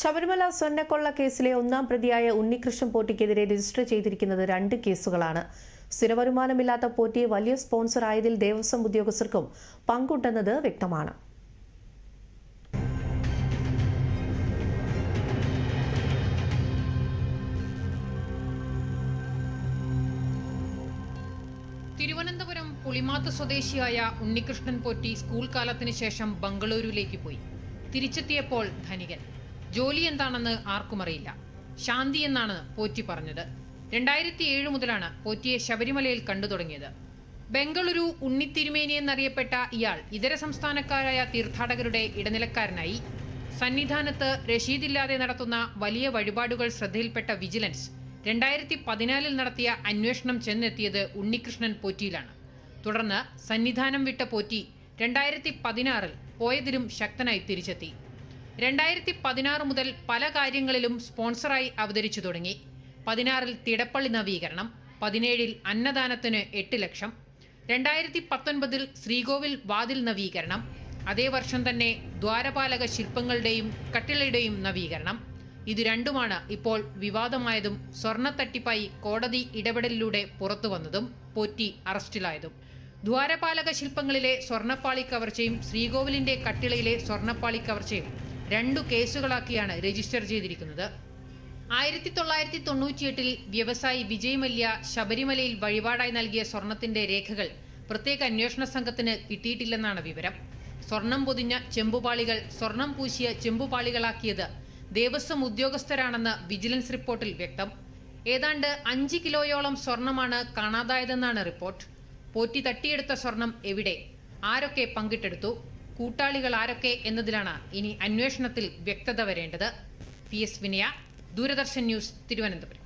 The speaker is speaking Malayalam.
ശബരിമല സ്വർണക്കൊള്ള കേസിലെ ഒന്നാം പ്രതിയായ ഉണ്ണികൃഷ്ണൻ പോറ്റിക്കെതിരെ രജിസ്റ്റർ ചെയ്തിരിക്കുന്നത് രണ്ട് കേസുകളാണ്. സ്ഥിരവരുമാനമില്ലാത്ത പോറ്റിയെ വലിയ സ്പോൺസർ ആയതിൽ ദേവസ്വം ഉദ്യോഗസ്ഥർക്കും പങ്കുണ്ടെന്നത് വ്യക്തമാണ്. തിരുവനന്തപുരം പുളിമാത്ത സ്വദേശിയായ ഉണ്ണികൃഷ്ണൻ പോറ്റി സ്കൂൾ കാലത്തിന് ശേഷം ബംഗളൂരുവിലേക്ക് പോയി. തിരിച്ചെത്തിയപ്പോൾ ധനികൻ. ജോലി എന്താണെന്ന് ആർക്കും അറിയില്ല. ശാന്തി എന്നാണ് പോറ്റി പറഞ്ഞത്. രണ്ടായിരത്തി ഏഴ് മുതലാണ് പോറ്റിയെ ശബരിമലയിൽ കണ്ടു തുടങ്ങിയത്. ബംഗളൂരു ഉണ്ണിത്തിരുമേനി എന്നറിയപ്പെട്ട ഇയാൾ ഇതര സംസ്ഥാനക്കാരായ തീർത്ഥാടകരുടെ ഇടനിലക്കാരനായി. സന്നിധാനത്ത് രശീദില്ലാതെ നടത്തുന്ന വലിയ വഴിപാടുകൾ ശ്രദ്ധയിൽപ്പെട്ട വിജിലൻസ് രണ്ടായിരത്തി പതിനാലിൽ നടത്തിയ അന്വേഷണം ചെന്നെത്തിയത് ഉണ്ണികൃഷ്ണൻ പോറ്റിയിലാണ്. തുടർന്ന് സന്നിധാനം വിട്ട പോറ്റി രണ്ടായിരത്തി പതിനാറിൽ പോയതിലും ശക്തനായി തിരിച്ചെത്തി. രണ്ടായിരത്തി പതിനാറ് മുതൽ പല കാര്യങ്ങളിലും സ്പോൺസറായി അവതരിച്ചു തുടങ്ങി. പതിനാറിൽ തിടപ്പള്ളി നവീകരണം പതിനേഴിൽ അന്നദാനത്തിന് എട്ട് ലക്ഷം രണ്ടായിരത്തി പത്തൊൻപതിൽ ശ്രീകോവിൽ വാതിൽ നവീകരണം അതേ വർഷം തന്നെ ദ്വാരപാലക ശില്പങ്ങളുടെയും കട്ടിളയുടെയും നവീകരണം. ഇത് രണ്ടുമാണ് ഇപ്പോൾ വിവാദമായതും സ്വർണത്തട്ടിപ്പായി കോടതി ഇടപെടലിലൂടെ പുറത്തുവന്നതും പോറ്റി അറസ്റ്റിലായതും. ദ്വാരപാലക ശില്പങ്ങളിലെ സ്വർണപ്പാളി കവർച്ചയും ശ്രീകോവിലിന്റെ കട്ടിളയിലെ സ്വർണപ്പാളി കവർച്ചയും രണ്ടു കേസുകളാക്കിയാണ് രജിസ്റ്റർ ചെയ്തിരിക്കുന്നത്. ആയിരത്തി തൊള്ളായിരത്തി തൊണ്ണൂറ്റിയെട്ടിൽ വ്യവസായി വിജയ് മല്യ ശബരിമലയിൽ വഴിപാടായി നൽകിയ സ്വർണത്തിന്റെ രേഖകൾ പ്രത്യേക അന്വേഷണ സംഘത്തിന് കിട്ടിയിട്ടില്ലെന്നാണ് വിവരം. സ്വർണം പൊതിഞ്ഞ ചെമ്പുപാളികൾ സ്വർണം പൂശിയ ചെമ്പുപാളികളാക്കിയത് ദേവസ്വം ഉദ്യോഗസ്ഥരാണെന്ന് വിജിലൻസ് റിപ്പോർട്ടിൽ വ്യക്തം. ഏതാണ്ട് അഞ്ച് കിലോയോളം സ്വർണമാണ് കാണാതായതെന്നാണ് റിപ്പോർട്ട്. പോറ്റി തട്ടിയെടുത്ത സ്വർണം എവിടെ? ആരൊക്കെ പങ്കിട്ടെടുത്തു? കൂട്ടാളികൾ ആരൊക്കെ എന്നതിലാണ് ഇനി അന്വേഷണത്തിൽ വ്യക്തത വരേണ്ടത്. P. S. Vinaya Doordarshan news Thiruvananthapuram.